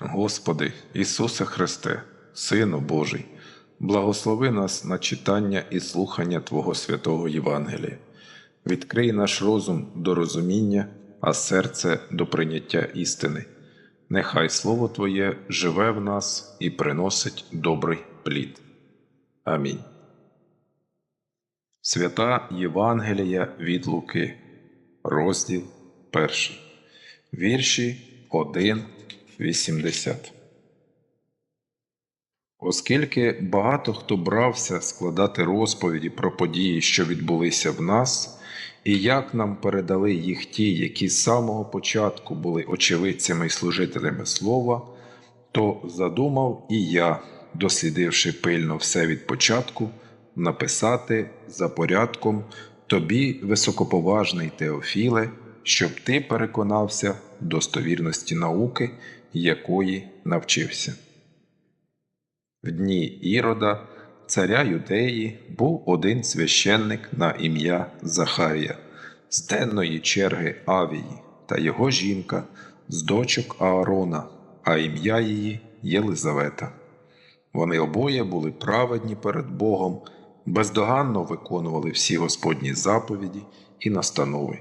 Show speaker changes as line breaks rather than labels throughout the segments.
Господи, Ісусе Христе, Сину Божий, благослови нас на читання і слухання Твого святого Євангелія. Відкрий наш розум до розуміння, а серце до прийняття істини. Нехай Слово Твоє живе в нас і приносить добрий плід. Амінь. Свята Євангелія від Луки, розділ 1, вірші 1, 80. Оскільки багато хто брався складати розповіді про події, що відбулися в нас, і як нам передали їх ті, які з самого початку були очевидцями і служителями слова, то задумав і я, дослідивши пильно все від початку, написати за порядком тобі, високоповажний Теофіле, щоб ти переконався в достовірності науки, якої навчився. В дні Ірода, царя Юдеї, був один священник на ім'я Захарія з денної черги Авії та його жінка з дочок Аарона, а ім'я її Єлизавета. Вони обоє були праведні перед Богом, бездоганно виконували всі Господні заповіді і настанови.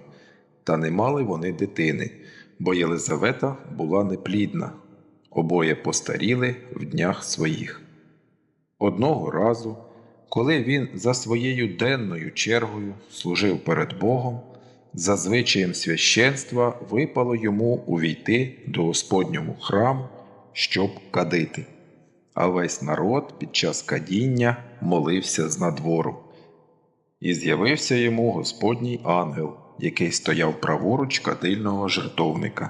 Та не мали вони дитини, бо Єлизавета була неплідна, обоє постаріли в днях своїх. Одного разу, коли він за своєю денною чергою служив перед Богом, за звичаєм священства випало йому увійти до Господнього храму, щоб кадити. А весь народ під час кадіння молився з надвору. І з'явився йому Господній ангел, який стояв праворуч кадильного жертовника.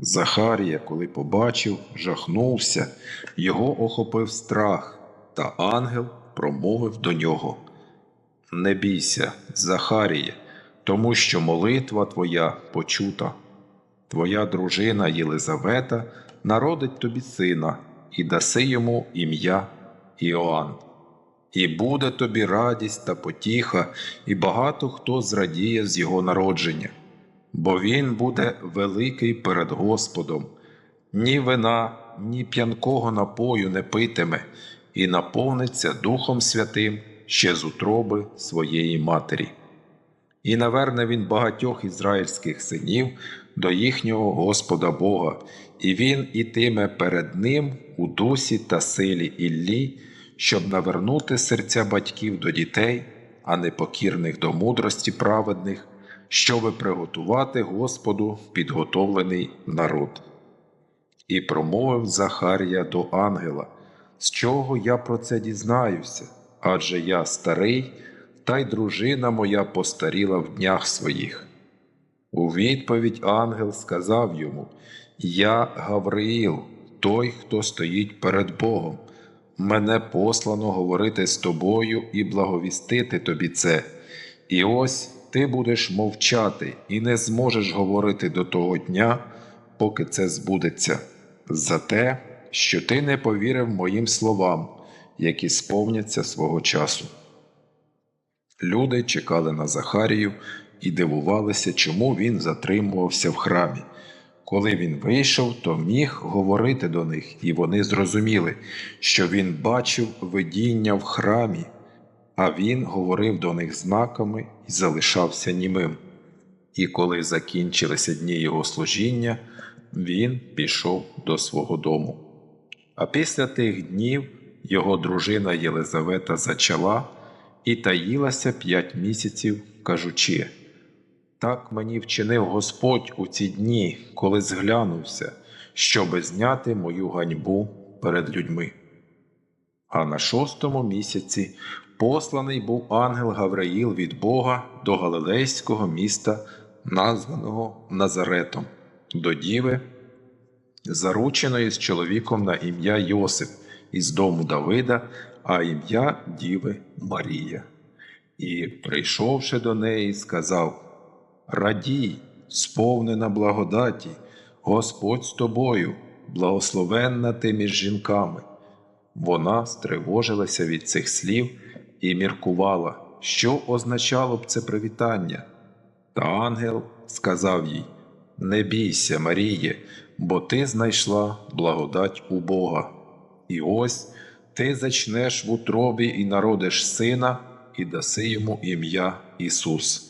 Захарія, коли побачив, жахнувся, його охопив страх, та ангел промовив до нього: Не бійся, Захаріє, тому що молитва твоя почута. Твоя дружина Єлизавета народить тобі сина, і даси йому ім'я Іоанн. І буде тобі радість та потіха, і багато хто зрадіє з його народження, бо він буде великий перед Господом, ні вина, ні п'янкого напою не питиме, і наповниться Духом Святим ще з утроби своєї матері. І наверне він багатьох ізраїльських синів до їхнього Господа Бога, і він ітиме перед ним у дусі та силі Іллі, щоб навернути серця батьків до дітей, а непокірних до мудрості праведних, щоби приготувати Господу підготовлений народ. І промовив Захарія до ангела, з чого я про це дізнаюся, адже я старий, та й дружина моя постаріла в днях своїх. У відповідь ангел сказав йому: Я Гавриїл, той, хто стоїть перед Богом. Мене послано говорити з тобою і благовістити тобі це. І ось ти будеш мовчати і не зможеш говорити до того дня, поки це збудеться, за те, що ти не повірив моїм словам, які сповняться свого часу. Люди чекали на Захарію і дивувалися, чому він затримувався в храмі. Коли він вийшов, то міг говорити до них, і вони зрозуміли, що він бачив видіння в храмі, а він говорив до них знаками і залишався німим. І коли закінчилися дні його служіння, він пішов до свого дому. А після тих днів його дружина Єлизавета зачала і таїлася п'ять місяців, кажучи. Так мені вчинив Господь у ці дні, коли зглянувся, щоби зняти мою ганьбу перед людьми. А на шостому місяці посланий був ангел Гавраїл від Бога до галилейського міста, названого Назаретом, до діви, зарученої з чоловіком на ім'я Йосип із дому Давида, а ім'я Діви Марія. І, прийшовши до неї, сказав Радій, сповнена благодаті, Господь з тобою, благословенна ти між жінками. Вона стривожилася від цих слів і міркувала, що означало б це привітання. Та ангел сказав їй: Не бійся, Маріє, бо ти знайшла благодать у Бога. І ось ти зачнеш в утробі і народиш сина, і даси йому ім'я Ісус.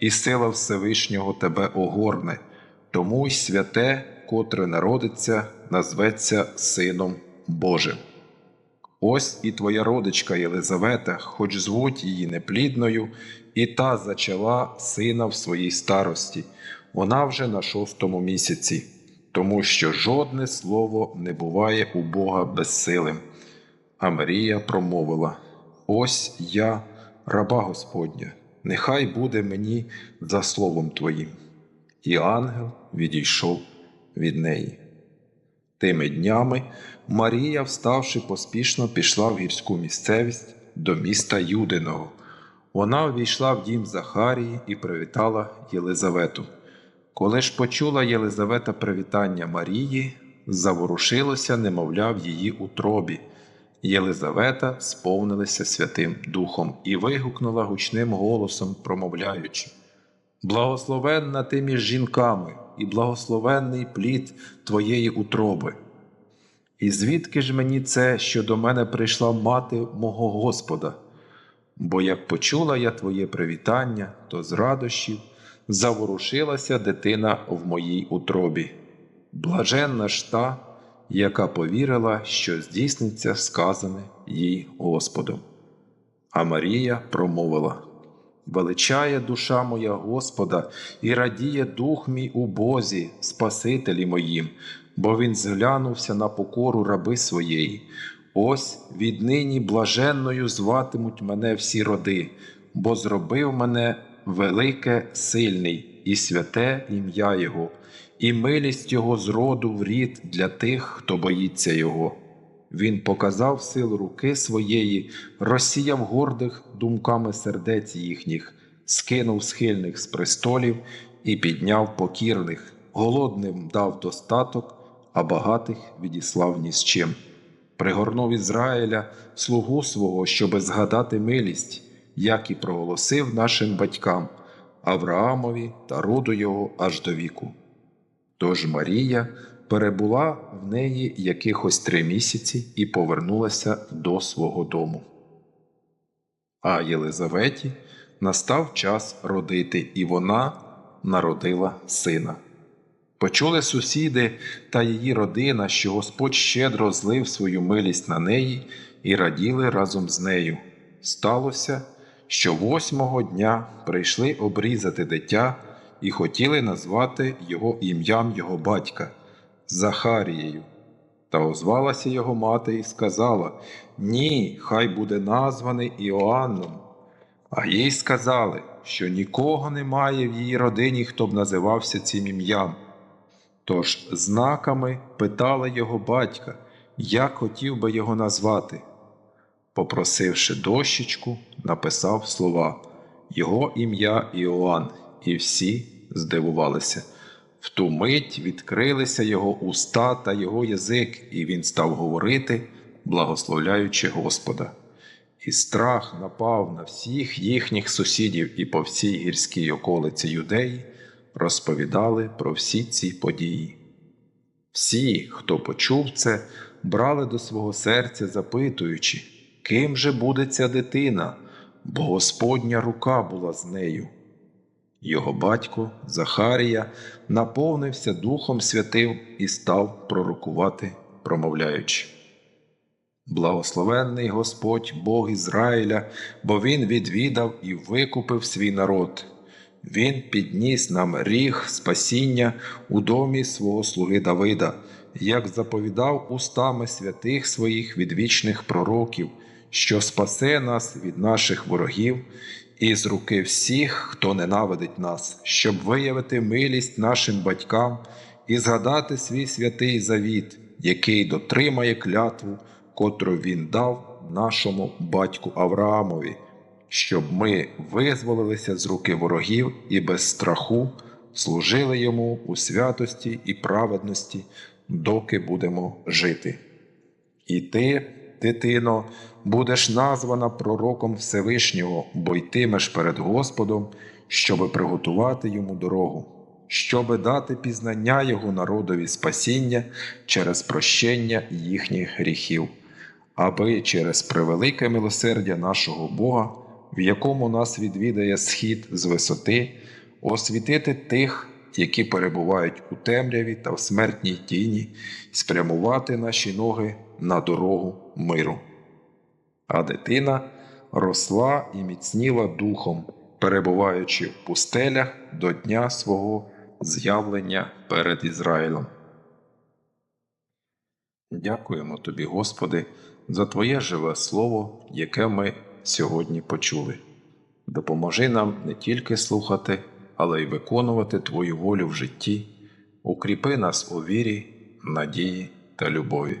і сила Всевишнього тебе огорне, тому й святе, котре народиться, назветься Сином Божим. Ось і твоя родичка Єлизавета, хоч звуть її неплідною, і та зачала сина в своїй старості, вона вже на шостому місяці, тому що жодне слово не буває у Бога безсилим. А Марія промовила: Ось я, раба Господня, нехай буде мені за словом Твоїм. І ангел відійшов від неї. Тими днями Марія, вставши поспішно, пішла в гірську місцевість до міста Юдиного. Вона увійшла в дім Захарії і привітала Єлизавету. Коли ж почула Єлизавета привітання Марії, заворушилося, немовля в її утробі. Єлизавета сповнилася Святим Духом і вигукнула гучним голосом, промовляючи: Благословенна ти між жінками, і благословенний плід твоєї утроби. І звідки ж мені це, що до мене прийшла мати мого Господа? Бо як почула я твоє привітання, то з радощів заворушилася дитина в моїй утробі. Блаженна ж та, яка повірила, що здійсниться сказане їй Господом. А Марія промовила: Величає душа моя Господа, і радіє дух мій у Бозі, Спасителі моїм, бо Він зглянувся на покору раби своєї. Ось віднині блаженною зватимуть мене всі роди, бо зробив мене велике, сильний і святе ім'я Його, і милість Його зроду в рід для тих, хто боїться Його. Він показав силу руки своєї, розсіяв гордих думками сердець їхніх, скинув схильних з престолів і підняв покірних, голодним дав достаток, а багатих відіслав ні з чим. Пригорнув Ізраїля слугу свого, щоби згадати милість, як і проголосив нашим батькам Авраамові та роду його аж до віку. Тож Марія перебула в неї якихось три місяці і повернулася до свого дому. А Єлизаветі настав час родити, і вона народила сина. Почули сусіди та її родина, що Господь щедро злив свою милість на неї і раділи разом з нею. Сталося, що восьмого дня прийшли обрізати дитя і хотіли назвати його ім'ям його батька Захарією. Та озвалася його мати і сказала: Ні, хай буде названий Іоанном. А їй сказали, що нікого немає в її родині, хто б називався цим ім'ям. Тож знаками питала його батька, як хотів би його назвати. Попросивши дощечку, написав слова Його ім'я Іоанн, і всі здивувалися. В ту мить відкрилися його уста та його язик, і він став говорити, благословляючи Господа. І страх напав на всіх їхніх сусідів і по всій гірській околиці юдеї, розповідали про всі ці події. Всі, хто почув це, брали до свого серця, запитуючи, ким же буде ця дитина, бо Господня рука була з нею. Його батько Захарія наповнився Духом Святим і став пророкувати, промовляючи. Благословенний Господь Бог Ізраїля, бо Він відвідав і викупив свій народ. Він підніс нам ріг спасіння у домі свого слуги Давида, як заповідав устами святих своїх відвічних пророків, що спасе нас від наших ворогів і з руки всіх, хто ненавидить нас, щоб виявити милість нашим батькам і згадати свій святий завіт, який дотримає клятву, котру він дав нашому батьку Авраамові, щоб ми визволилися з руки ворогів і без страху служили йому у святості і праведності, доки будемо жити. І ти, дитино, будеш названа пророком Всевишнього, бо йтимеш перед Господом, щоби приготувати йому дорогу, щоби дати пізнання його народові спасіння через прощення їхніх гріхів, аби через превелике милосердя нашого Бога, в якому нас відвідає схід з висоти, освітити тих, які перебувають у темряві та в смертній тіні, спрямувати наші ноги на дорогу миру. А дитина росла і міцніла духом, перебуваючи в пустелях до дня свого з'явлення перед Ізраїлем. Дякуємо тобі, Господи, за Твоє живе Слово, яке ми сьогодні почули. Допоможи нам не тільки слухати, але й виконувати Твою волю в житті, укріпи нас у вірі, надії та любові.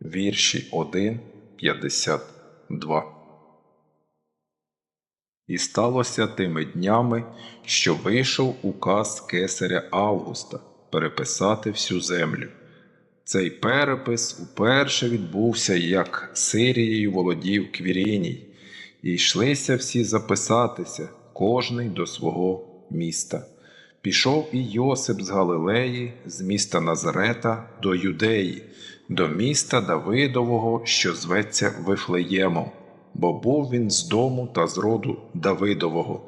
вірші 1, 52. І сталося тими днями, що вийшов указ кесаря Августа переписати всю землю. Цей перепис уперше відбувся, як Сирією володів Квіріній, і йшлися всі записатися, кожний до свого міста. Пішов і Йосип з Галилеї, з міста Назарета до Юдеї, до міста Давидового, що зветься Вифлеємом, бо був він з дому та з роду Давидового,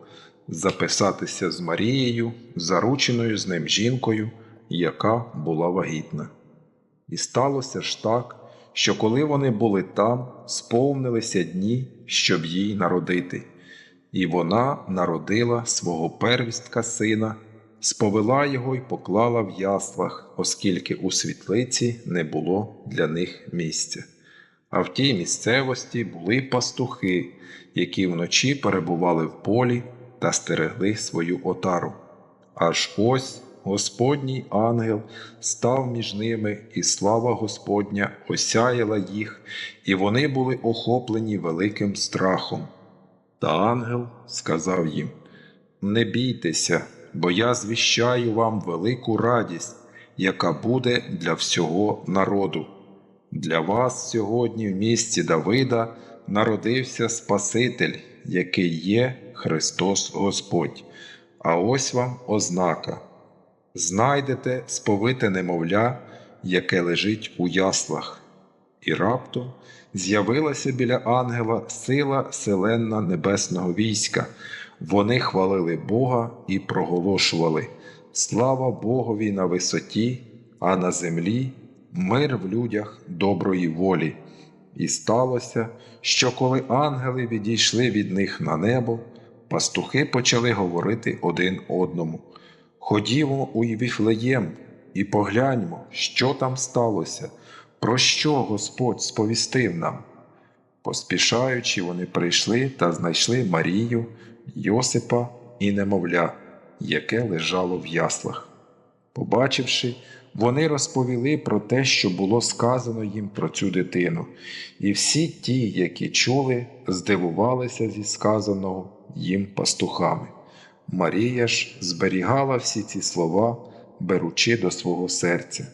записатися з Марією, зарученою з ним жінкою, яка була вагітна. І сталося ж так, що коли вони були там, сповнилися дні, щоб їй народити. І вона народила свого первістка сина, сповела його й поклала в яслах, оскільки у світлиці не було для них місця. А в тій місцевості були пастухи, які вночі перебували в полі та стерегли свою отару. Аж ось Господній ангел став між ними, і слава Господня осяяла їх, і вони були охоплені великим страхом. Та ангел сказав їм: Не бійтеся, бо я звіщаю вам велику радість, яка буде для всього народу. Для вас сьогодні в місті Давида народився Спаситель, який є Христос Господь. А ось вам ознака. Знайдете сповите немовля, яке лежить у яслах. І раптом з'явилася біля ангела сила селенна небесного війська. Вони хвалили Бога і проголошували Слава Богові на висоті, а на землі мир в людях доброї волі. І сталося, що коли ангели відійшли від них на небо, пастухи почали говорити один одному. Ходімо у Віфлеєм і погляньмо, що там сталося, про що Господь сповістив нам. Поспішаючи, вони прийшли та знайшли Марію, Йосипа і немовля, яке лежало в яслах. Побачивши, вони розповіли про те, що було сказано їм про цю дитину, і всі ті, які чули, здивувалися зі сказаного їм пастухами. Марія ж зберігала всі ці слова, беручи до свого серця.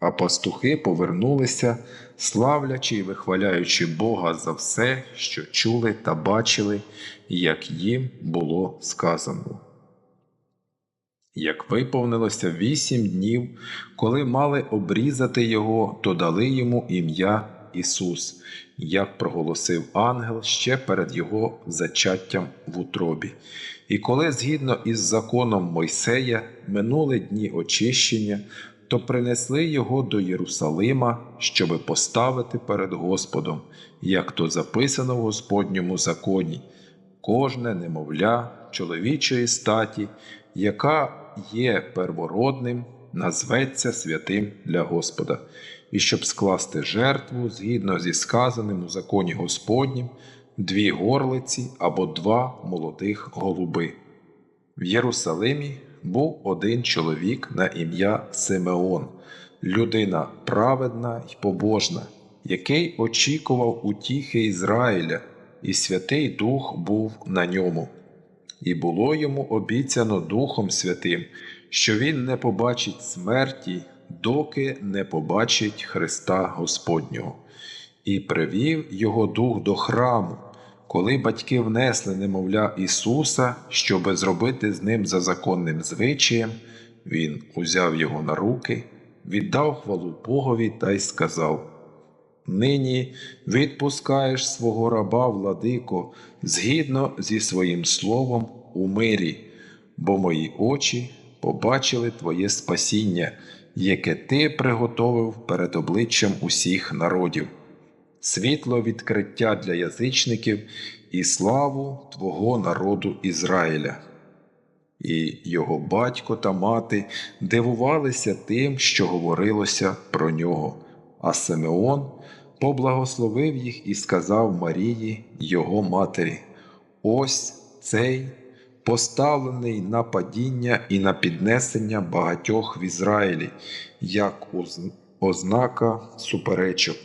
А пастухи повернулися, славлячи й вихваляючи Бога за все, що чули та бачили, як їм було сказано. Як виповнилося вісім днів, коли мали обрізати його, то дали йому ім'я Ісус, як проголосив ангел ще перед його зачаттям в утробі. І коли згідно із законом Мойсея минули дні очищення, то принесли його до Єрусалима, щоби поставити перед Господом, як то записано в Господньому законі, кожне немовля чоловічої статі, яка є первородним, назветься святим для Господа, і щоб скласти жертву згідно зі сказаним у законі Господнім, дві горлиці або два молодих голуби. В Єрусалимі був один чоловік на ім'я Симеон, людина праведна й побожна, який очікував утіхи Ізраїля, і Святий Дух був на ньому. І було йому обіцяно Духом Святим, що він не побачить смерті, доки не побачить Христа Господнього. І привів його дух до храму, коли батьки внесли немовля Ісуса, щоби зробити з ним за законним звичаєм, він узяв його на руки, віддав хвалу Богові та й сказав: Нині відпускаєш свого раба, владико, згідно зі своїм словом у мирі, бо мої очі побачили Твоє спасіння, яке Ти приготовив перед обличчям усіх народів світло відкриття для язичників і славу Твого народу Ізраїля. І його батько та мати дивувалися тим, що говорилося про нього, а Симеон поблагословив їх і сказав Марії, його матері: Ось цей поставлений на падіння і на піднесення багатьох в Ізраїлі, як ознака суперечок.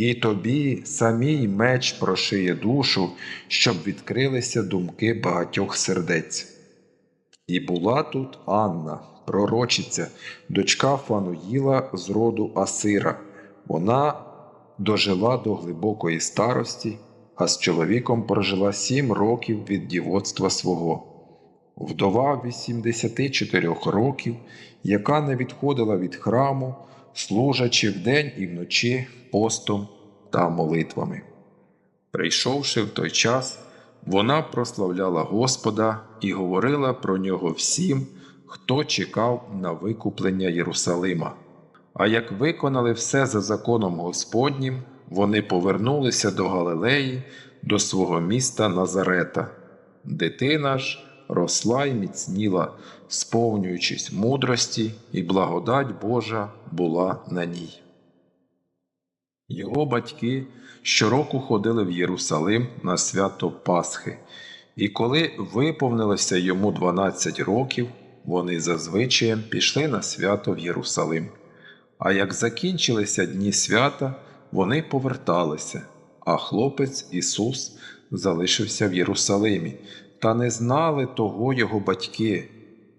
І тобі самій меч прошиє душу, щоб відкрилися думки багатьох сердець. І була тут Анна, пророчиця, дочка Фануїла з роду Асира. Вона дожила до глибокої старості, а з чоловіком прожила сім років від дівоцтва свого. Вдова 84 років, яка не відходила від храму, служачи вдень і вночі постом та молитвами. Прийшовши в той час, вона прославляла Господа і говорила про нього всім, хто чекав на викуплення Єрусалима. А як виконали все за законом Господнім, вони повернулися до Галилеї, до свого міста Назарета. Дитина ж росла й міцніла, сповнюючись мудрості, і благодать Божа була на ній. Його батьки щороку ходили в Єрусалим на свято Пасхи, і коли виповнилося йому 12 років, вони зазвичай пішли на свято в Єрусалим. А як закінчилися дні свята, вони поверталися, а хлопець Ісус залишився в Єрусалимі, та не знали того його батьки,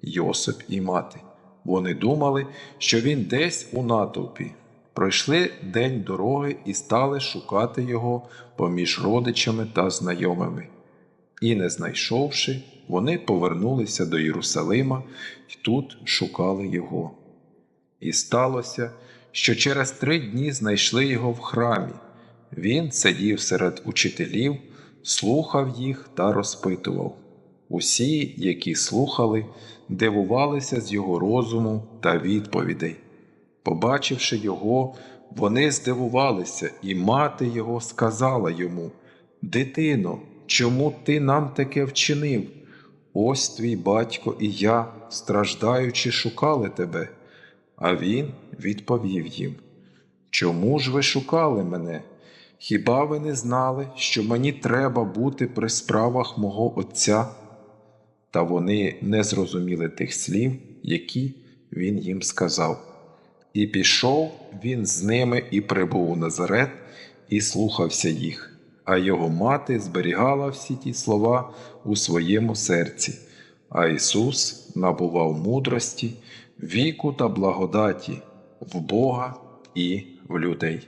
Йосип і мати. Вони думали, що він десь у натовпі. Пройшли день дороги і стали шукати його поміж родичами та знайомими. І, не знайшовши, вони повернулися до Єрусалима і тут шукали його. І сталося, що через три дні знайшли його в храмі. Він сидів серед учителів, слухав їх та розпитував. Усі, які слухали, дивувалися з його розуму та відповідей. Побачивши його, вони здивувалися, і мати його сказала йому: Дитино, чому ти нам таке вчинив? Ось твій батько і я, страждаючи, шукали тебе. А він відповів їм: Чому ж ви шукали мене? Хіба ви не знали, що мені треба бути при справах мого Отця? Та вони не зрозуміли тих слів, які він їм сказав. І пішов він з ними і прибув у Назарет, і слухався їх, а його мати зберігала всі ті слова у своєму серці, а Ісус набував мудрості, віку та благодаті в Бога і в людей.